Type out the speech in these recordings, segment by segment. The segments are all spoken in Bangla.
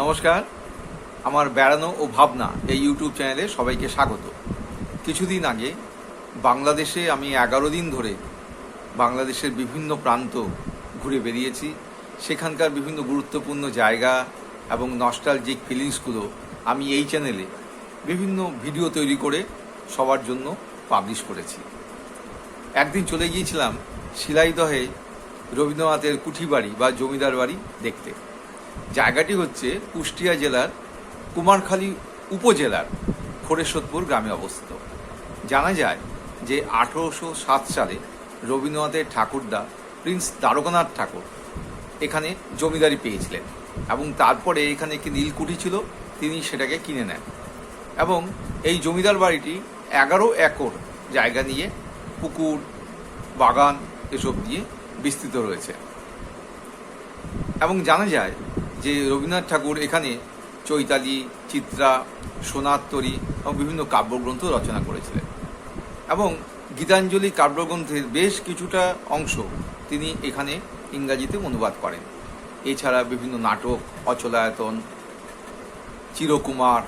নমস্কার। আমার বেড়ানো ও ভাবনা এই ইউটিউব চ্যানেলে সবাইকে স্বাগত। কিছুদিন আগে বাংলাদেশে আমি এগারো দিন ধরে বাংলাদেশের বিভিন্ন প্রান্ত ঘুরে বেরিয়েছি। সেখানকার বিভিন্ন গুরুত্বপূর্ণ জায়গা এবং নস্টালজিক ফিলিংসগুলো আমি এই চ্যানেলে বিভিন্ন ভিডিও তৈরি করে সবার জন্য পাবলিশ করেছি। একদিন চলে গিয়েছিলাম শিলাইদহে রবীন্দ্রনাথের কুঠিবাড়ি বা জমিদার বাড়ি দেখতে। জায়গাটি হচ্ছে কুষ্টিয়া জেলার কুমারখালী উপজেলার খোরেশ্বরপুর গ্রামে অবস্থিত। জানা যায় যে আঠেরোশো সাত সালে রবীন্দ্রনাথের ঠাকুরদা প্রিন্স দ্বারকানাথ ঠাকুর এখানে জমিদারি পেয়েছিলেন এবং তারপরে এখানে একটি নীলকুঠি ছিল, তিনি সেটাকে কিনে নেন এবং এই জমিদার বাড়িটি এগারো একর জায়গা নিয়ে পুকুর, বাগান এসব দিয়ে বিস্তৃত রয়েছে। এবং জানা যায় যে রবীন্দ্রনাথ ঠাকুর এখানে চৈতালি, চিত্রা, সোনাত্তরী এবং বিভিন্ন কাব্যগ্রন্থ রচনা করেছিলেন। এবং গীতাঞ্জলি কাব্যগ্রন্থের বেশ কিছুটা অংশ তিনি এখানে ইংরাজিতে অনুবাদ করেন। এছাড়া বিভিন্ন নাটক, অচলায়তন, চিরকুমার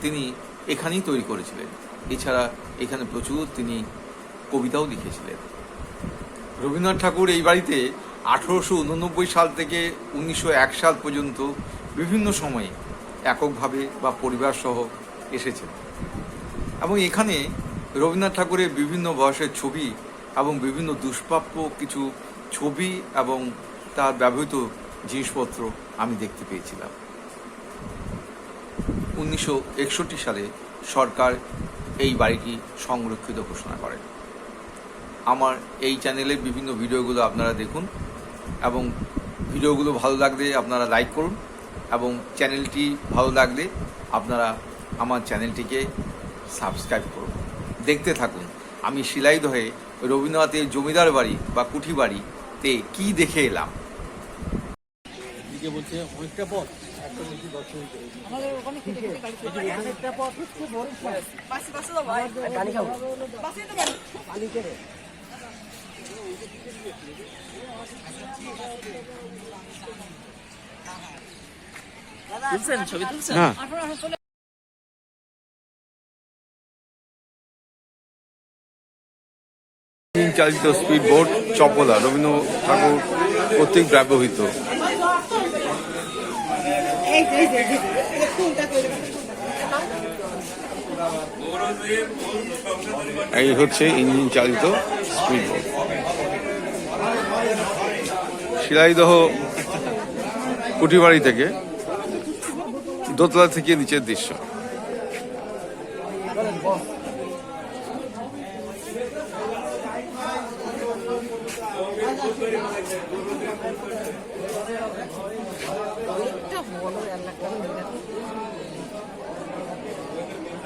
তিনি এখানেই তৈরি করেছিলেন। এছাড়া এখানে প্রচুর তিনি কবিতাও লিখেছিলেন। রবীন্দ্রনাথ ঠাকুর এই বাড়িতে আঠেরোশো উননব্বই সাল থেকে উনিশশো এক সাল পর্যন্ত বিভিন্ন সময়ে এককভাবে বা পরিবার সহ এসেছেন। এবং এখানে রবীন্দ্রনাথ ঠাকুরের বিভিন্ন বয়সের ছবি এবং বিভিন্ন দুষ্প্রাপ্য কিছু ছবি এবং তার ব্যবহৃত জিনিসপত্র আমি দেখতে পেয়েছিলাম। উনিশশো একষট্টি সালে সরকার এই বাড়িটি সংরক্ষিত ঘোষণা করেন। আমার এই চ্যানেলের বিভিন্ন ভিডিওগুলো আপনারা দেখুন। এবং ভিডিওগুলো ভালো লাগলে আপনারা লাইক করুন এবং চ্যানেলটি ভালো লাগলে আপনারা আমার চ্যানেলটিকে সাবস্ক্রাইব করুন। দেখতে থাকুন আমি শিলাইদহে রবীন্দ্রনাথের জমিদার বাড়ি বা কুঠি বাড়িতে কী দেখে এলাম। বলছে অনেকটা পথ। একটা বেশি তুলছেন ছবি তুলছেন হ্যাঁ চালিত স্পিড বোট চপলা রবীন্দ্র ঠাকুর কর্তৃক ব্যবহৃত এই হচ্ছে ইঞ্জিন চালিত স্পিড বোট শিলাইদহ কুটিবাড়ি থেকে দোতলা থেকে নিচের দৃশ্য।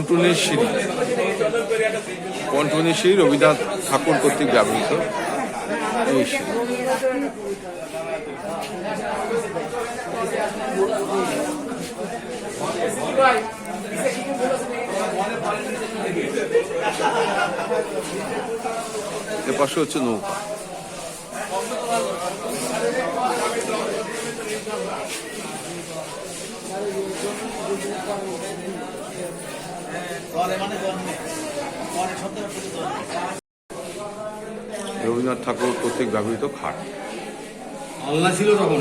পন্টুনের সিঁড়ি পন্টুনের সিঁড়ি রবীন্দ্রনাথ ঠাকুর কর্তৃক ব্যবহৃত এই পাশে হচ্ছে নৌকা। রবীন্দ্রনাথ ঠাকুর কর্তৃক ব্যবহৃত খাট। আল্লাহ ছিল তখন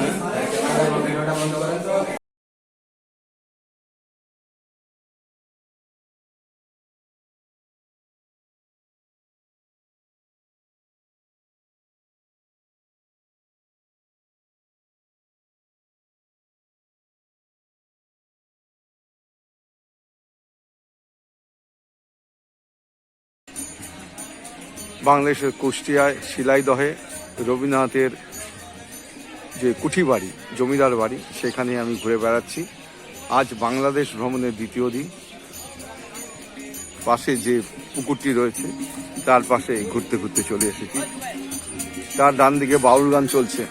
বাংলাদেশের কুষ্টিয়ায় শিলাইদহে রবীন্দ্রনাথের যে কুঠি বাড়ি জমিদার বাড়ি, সেখানে আমি ঘুরে বেড়াচ্ছি। আজ বাংলাদেশ ভ্রমণের দ্বিতীয় দিন। পাশে যে পুকুরটি রয়েছে, তার পাশে ঘুরতে ঘুরতে চলে এসেছি। তার ডান দিকে বাউল গান চলছে।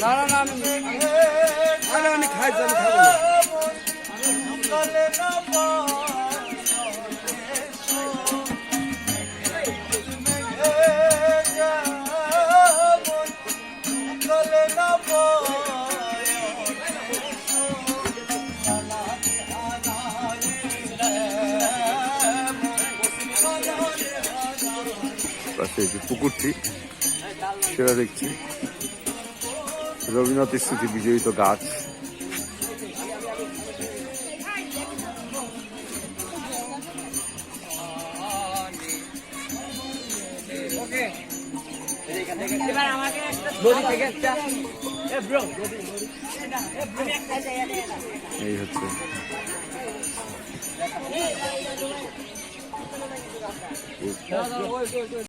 না না না আমি আমি খাইছি আমি পুকুরটি সেটা দেখছি। রবীন্দ্রনাথের স্মৃতি বিজড়িত গাছ। এই হচ্ছে।